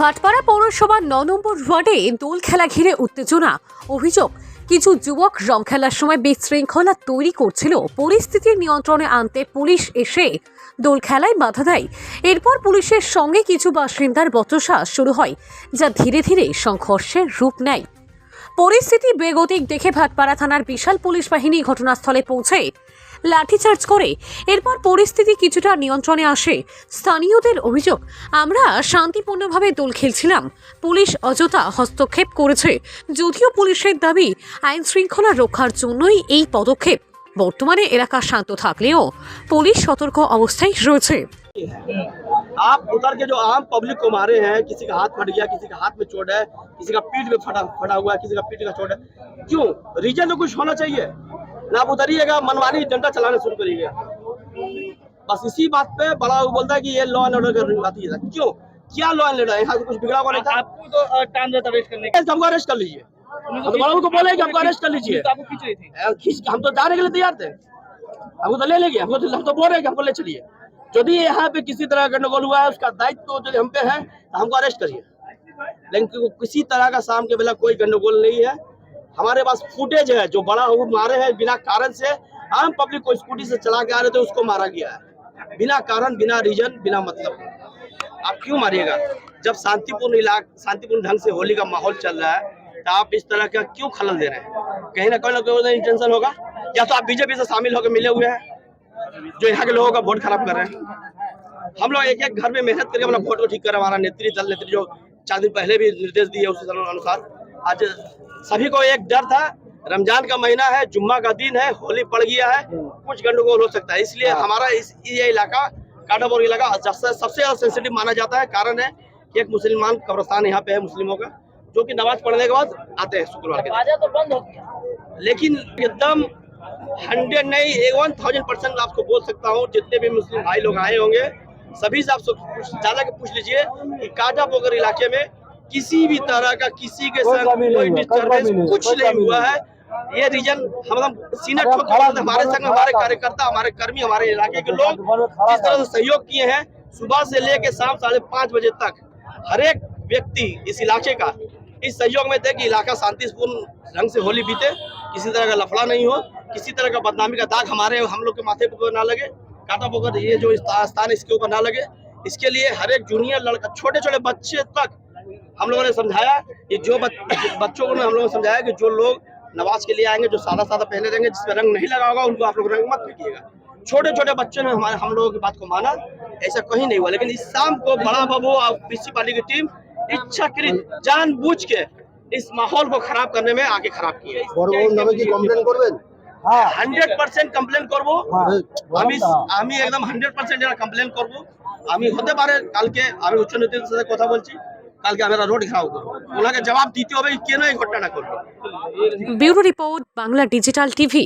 ভাটপাড়া পৌরসভার ন নম্বর ওয়ার্ডে দোল খেলা ঘিরে উত্তেজনা। অভিযোগ, কিছু যুবক রং খেলার সময় বিশৃঙ্খলা তৈরি করছিল। পরিস্থিতি নিয়ন্ত্রণে আনতে পুলিশ এসে দোল খেলায় বাধা দেয়। এরপর পুলিশের সঙ্গে কিছু বাসিন্দার বচসা শুরু হয়, যা ধীরে ধীরে সংঘর্ষের রূপ নেয়। পরিস্থিতি বেগতিক দেখে ভাটপাড়া থানার বিশাল পুলিশ বাহিনী ঘটনাস্থলে পৌঁছে লাঠিচার্জ করে। এরপর পরিস্থিতি কিছুটা নিয়ন্ত্রণে আসে। স্থানীয়দের অভিযোগ, আমরা শান্তিপূর্ণভাবে দোল খেলছিলাম। পুলিশ অযথা হস্তক্ষেপ করেছে। যদিও পুলিশের দাবি, আইন শৃঙ্খলা রক্ষার জন্যই এই পদক্ষেপ। বর্তমানে এলাকা শান্ত থাকলেও পুলিশ সতর্ক অবস্থায় রয়েছে। आप उधर के जो आम पब्लिक को मारे हैं किसी का हाथ फट गया किसी का हाथ में चोट है किसी का पीठ में फटा फटा हुआ है किसी का पीठ का चोट है क्यों? रीजन तो कुछ होना चाहिए। ना आप उतरिएगा मनमानी डंडा चलाना शुरू करिएगा। बस इसी बात पे बड़ा वो बोलता है कि ये लॉ एंड ऑर्डर की बात है क्यों? क्या लॉ एंड ऑर्डर यहाँ से कुछ बिगड़ा हुआ नहीं था? आपको तो टाइम रहता अरेस्ट करने तो हमको अरेस्ट कर लीजिए। हम तो को बोले कि हमको अरेस्ट कर लीजिए। तो हम तो जाने के लिए तैयार थे। हमको तो ले लेंगे हमको तो हम तो बोल रहे हैं हमको ले चलिए। यदि यहाँ पे किसी तरह का गंडगोल हुआ है, उसका दायित्व तो यदि हम पे है तो हमको अरेस्ट करिए। लेकिन किसी तरह का शाम के बेला कोई गंडगोल नहीं है। हमारे पास फुटेज है, जो बड़ा वो मारे हैं, बिना कारण से आम पब्लिक को स्कूटी से चला के आ रहे थे, उसको मारा गया है। बिना कारण, बिना रीजन बिना मतलब। आप क्यों मारिएगा? जब शांतिपूर्ण इलाका, शांतिपूर्ण ढंग से होली का माहौल चल रहा है तो आप इस तरह का क्यों खलल दे रहे हैं? कहीं ना कहीं ना कोई इंटेंशन होगा। या तो आप बीजेपी से शामिल होकर मिले हुए हैं। जो यहाँ के लोगों का वोट खराब कर रहे हैं। हम लोग एक एक घर में मेहनत करके अपना वोट को ठीक कर रहे हैं। हमारा नेत्री दल नेत्री जो चार दिन पहले भी निर्देश दिए उस अनुसार। आज सभी को एक डर था। रमज़ान का महीना है जुम्मा का दिन है होली पड़ गया है। कुछ गंडगोल हो सकता है। इसलिए हमारा इस ये इलाका काटाबोर इलाका सबसे सबसे ज़्यादा सेंसिटिव माना जाता है। कारण है कि एक मुसलमान कब्रस्तान यहाँ पे है मुस्लिमों का जो कि नमाज़ पढ़ने के बाद आते हैं शुक्रवार के तो बंद हो गया। लेकिन एकदम हंड्रेड नहीं वन थाउज़ेंड परसेंट आपको बोल सकता हूँ जितने भी मुस्लिम भाई लोग आए होंगे सभी से आप ज़्यादा के पूछ लीजिए कि काटा पोकर इलाके में किसी भी तरह का किसी के संग कोई डिस्टर्बेंस कुछ नहीं हुआ है। ये रीजन हम हम सीनियर हैं, हमारे संग हमारे कार्यकर्ता हमारे कर्मी हमारे इलाके के लोग जिस तरह से सहयोग किए हैं सुबह से लेके शाम साढ़े पाँच बजे तक हर एक व्यक्ति इस इलाके का इस सहयोग में थे कि इलाका शांतिपूर्ण ढंग से होली बीते, किसी तरह का लफड़ा नहीं हो किसी तरह का बदनामी का दाग हमारे हम लोग के माथे पर ना लगे, काटा पोकर ये जो स्थान इसके ऊपर ना लगे। इसके लिए हर एक जूनियर लड़का छोटे छोटे बच्चे तक हम लोगों ने समझाया कि जो बच्चों को हम लोगों ने समझाया कि जो लोग नमाज़ के लिए आएँगे, जो सादा सादा पहने रहेंगे, जिसमें रंग नहीं लगा होगा, उनको आप लोग रंग मत फेंकिएगा। छोटे छोटे बच्चों ने हमारे, हम लोगों की बात को माना, ऐसा कहीं नहीं हुआ। लेकिन इस शाम को बड़ा बाबू और पीसी पार्टी की टीम इच्छाकृत, जानबूझ के इस माहौल को खराब करने में आगे खराब की है বড়বাবুর নামে কি কমপ্লেন করবেন হান্ড্রেড পার্সেন্ট কমপ্লেন করবো আমি আমি একদম হান্ড্রেড পার্সেন্ট যারা কমপ্লেন করবো আমি হতে পারে কালকে আমি উচ্চ নেতৃত্বের সাথে কথা বলছি কালকে আমরা রোড ঘেরাও করবো ওনাকে জবাব দিতে হবে কেন এই ঘটনাটা করবো bureau report Bangla digital TV